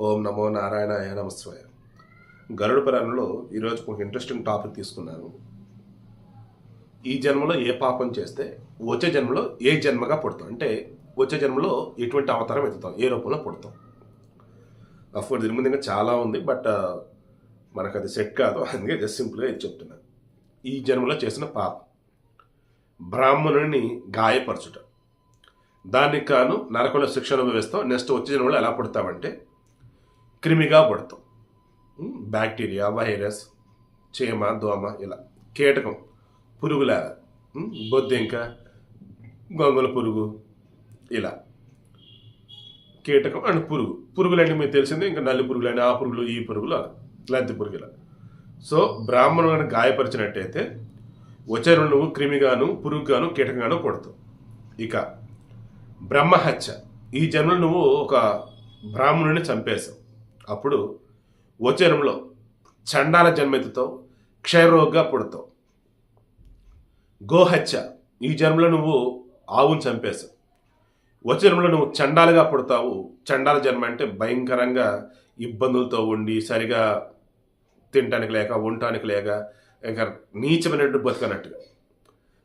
ఓం నమో నారాయణాయ నమస్వాయ. గరుడ పురాణంలో ఈరోజు ఒక ఇంట్రెస్టింగ్ టాపిక్ తీసుకున్నాను. ఈ జన్మలో ఏ పాపం చేస్తే వచ్చే జన్మలో ఏ జన్మగా పుడతాం? అంటే వచ్చే జన్మలో ఎటువంటి అవతారం ఎత్తుతాం? ఏ రూపంలో పుడతాం? అఫ్కోర్స్ దీని ముందు ఇంకా చాలా ఉంది బట్ మనకు అది సెట్ కాదు. అందుకే జస్ట్ సింపుల్గా ఇది చెప్తున్నాను ఈ జన్మలో చేసిన పాపం బ్రాహ్మణుని గాయపరచుట. దానికి కాను నరకంలో శిక్ష అనుభవిస్తాం. నెక్స్ట్ వచ్చే జన్మలో ఎలా పుడతామంటే క్రిమిగా పుడతాం. బ్యాక్టీరియా వైరస్ చీమ దోమ ఇలా కీటకం పురుగులాగా ఉమ్, బొద్దింక గొంగుల పురుగు ఇలా కీటకం అండ్ పురుగు. పురుగులంటే మీకు తెలిసింది ఇంకా నల్లి పురుగులు ఆ పురుగులు ఈ పురుగులు లద్ది పురుగు ఇలా. సో బ్రాహ్మణుని గాయపరిచినట్టయితే వచ్చే నువ్వు క్రిమిగాను పురుగుగాను కీటకంగాను పుడతావు ఇక బ్రహ్మహత్య. ఈ జన్మలో నువ్వు ఒక బ్రాహ్మణుని చంపేశావు. అప్పుడు వచనంలో చండాల జన్మెత్తుతావు క్షయరోగ్గా పుడతావు. గోహత్య ఈ జన్మలో నువ్వు ఆవును చంపేశావు. వచనంలో నువ్వు చండాలుగా పుడతావు చండాల జన్మ అంటే భయంకరంగా ఇబ్బందులతో ఉండి సరిగా తినటానికి లేక ఉండటానికి లేక ఇంకా నీచమైనట్టు బతుకనట్టుగా.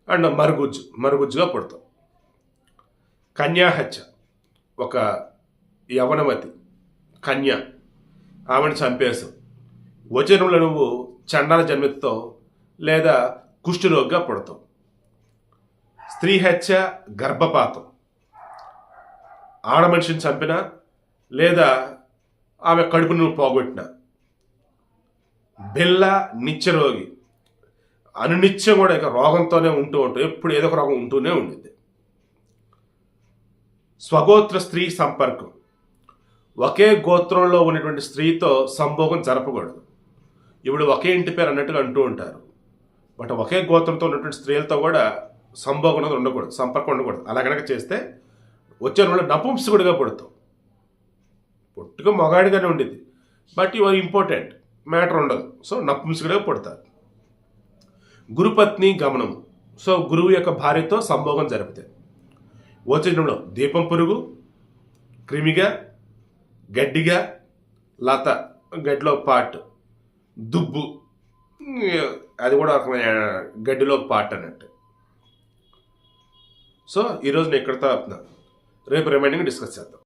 అండ్ మరుగుజ్జు మరుగుజ్జుగా పుడతావు. కన్యాహత్య ఒక యవనమతి కన్య ఆమెను చంపేశావు. వచనంలో నువ్వు చండాల జన్మెత్తావు లేదా కుష్ఠరోగ్గా పుడతావు. స్త్రీ హత్య గర్భపాతం. ఆడ మనిషిని చంపినా లేదా ఆమె కడుపును నువ్వు పోగొట్టినా. బిల్ల నిత్యరోగి. అనునిత్యం కూడా ఇక రోగంతోనే ఉంటూ ఉంటుంది ఎప్పుడు ఏదో ఒక రోగం ఉంటూనే ఉండిద్ది. స్వగోత్ర స్త్రీ సంపర్కం. ఒకే గోత్రంలో ఉన్నటువంటి స్త్రీతో సంభోగం జరపకూడదు. ఇప్పుడు ఒకే ఇంటి పేరు అన్నట్టుగా అంటూ ఉంటారు. బట్ ఒకే గోత్రంతో ఉన్నటువంటి స్త్రీలతో కూడా సంభోగం అనేది ఉండకూడదు సంపర్కం ఉండకూడదు. అలా కనుక చేస్తే వచ్చే రోజుల్లో నపుంసకుడిగా పుడతావు పొట్టుగా మగాడిగానే ఉండేది. బట్ ఇవర్ ఇంపార్టెంట్ మ్యాటర్ ఉండదు. సో నపుంసకుడిగా పుడతారు. గురుపత్ని గమనం. సో గురువు యొక్క భార్యతో సంభోగం జరిపితే వచ్చేటంలో దీపం పురుగు క్రిమిగా గడ్డిగా లత గడ్డిలో పార్ట్ దుబ్బు అది కూడా ఒక గడ్డిలో పార్ట్ అన్నట్టు. సో ఈరోజు నేను ఇక్కడితో ఆపుతున్నాను రేపు రిమైండింగ్ డిస్కస్ చేద్దాం.